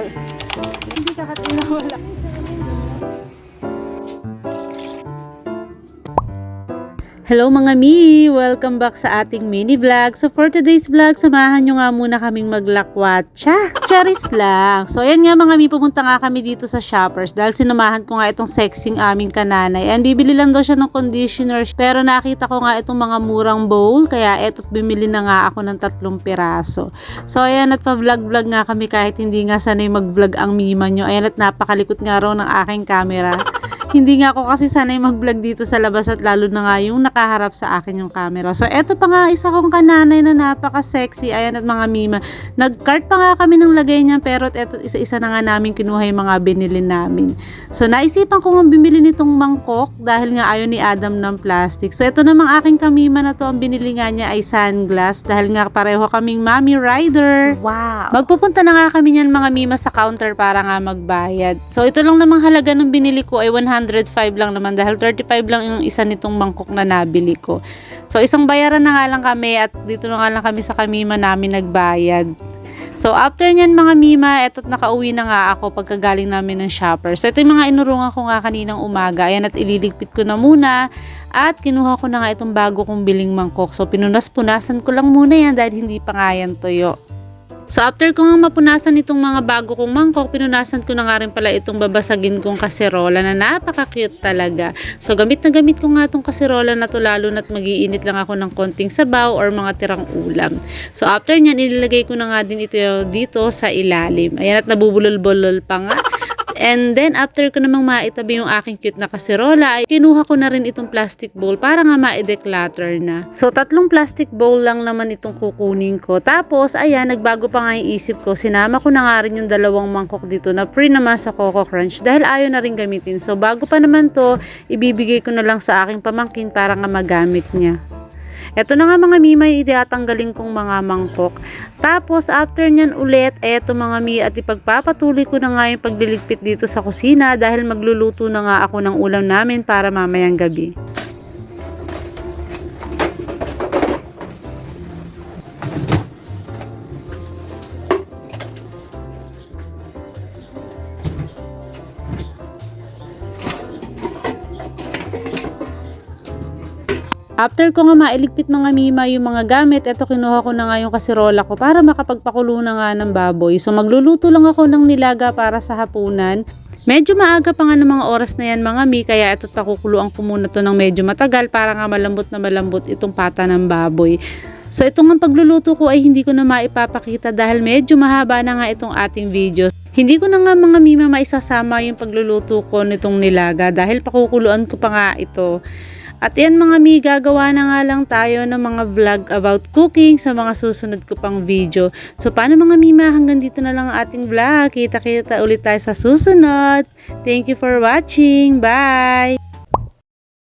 Hindi ka katina wala. Hello mga mi! Welcome back sa ating mini vlog. So for today's vlog, samahan nyo nga muna kaming maglakwatsa. Charis lang. So ayan nga mga mi, pumunta nga kami dito sa shoppers dahil sinamahan ko nga itong sexing aming kananay. And bibili lang daw siya ng conditioner pero nakita ko nga itong mga murang bowl kaya eto't bumili na nga ako ng tatlong piraso. So ayan at pa-vlog-vlog nga kami kahit hindi nga sanay mag-vlog ang mima nyo. Ayan at napakalikot nga raw ng aking camera. Hindi nga ako kasi sanay mag-vlog dito sa labas at lalo na nga yung nakaharap sa akin yung camera. So, eto pa nga, isa kong kananay na napaka-sexy. Ayan at mga mima. Nag-cart pa nga kami ng lagay niya pero eto isa-isa na nga namin kinuha yung mga binili namin. So, naisipan ko nga bumili nitong mangkok dahil nga ayaw ni Adam ng plastic. So, eto namang aking kamima na to, ang binili nga niya ay sunglass dahil nga pareho kaming mommy rider. Wow. Magpupunta na nga kami niyan mga mima sa counter para nga magbayad. So ito lang namang halaga ng binili ko ay 105 lang naman dahil 35 lang yung isa nitong mangkok na nabili ko. So isang bayaran na nga lang kami at dito na nga lang kami sa kamima namin nagbayad. So after nyan mga mima, eto't nakauwi na nga ako pagkagaling namin ng shopper. So ito yung mga inurungan ko nga kaninang umaga. Ayan at ililigpit ko na muna. At kinuha ko na nga itong bago kong biling mangkok. So pinunas-punasan ko lang muna yan dahil hindi pa nga yan tuyo. So after ko nga mapunasan itong mga bago kong mangkok, pinunasan ko na nga rin pala itong babasagin kong kaserola na napaka-cute talaga. So gamit na gamit ko nga itong kaserola na to lalo na't magiinit lang ako ng konting sabaw or mga tirang ulam. So after nyan, ilagay ko na nga din ito dito sa ilalim. Ayan at nabubulol-bulol pa nga. And then, after ko namang maitabi yung aking cute na kaserola, ay kinuha ko na rin itong plastic bowl para nga ma-declutter na. So, tatlong plastic bowl lang naman itong kukunin ko. Tapos, ayan, nagbago pa nga yung isip ko. Sinama ko na nga rin yung dalawang mangkok dito na free naman sa Coco Crunch dahil ayaw na rin gamitin. So, bago pa naman to, ibibigay ko na lang sa aking pamangkin para nga magamit niya. Ito na nga mga mi, may itatanggalin kong mga mangkok. Tapos, after nyan ulit, eto mga mi, at ipagpapatuloy ko na nga yung pagliligpit dito sa kusina dahil magluluto na nga ako ng ulam namin para mamayang gabi. After ko nga mailigpit mga mima yung mga gamit, eto kinuha ko na nga yung kasirola ko para makapagpakulo na nga ng baboy. So magluluto lang ako ng nilaga para sa hapunan. Medyo maaga pa nga ng mga oras na yan mga mi, kaya ito't pakukuluan ko muna to ng medyo matagal para nga malambot na malambot itong pata ng baboy. So itong nga pagluluto ko ay hindi ko na maipapakita dahil medyo mahaba na nga itong ating video. Hindi ko na nga mga mima maisasama yung pagluluto ko nitong nilaga dahil pakukuluan ko pa nga ito. At yan mga mi, gagawa na nga lang tayo ng mga vlog about cooking sa mga susunod ko pang video. So paano mga mima, hanggang dito na lang ang ating vlog. Kita-kita ulit tayo sa susunod. Thank you for watching. Bye!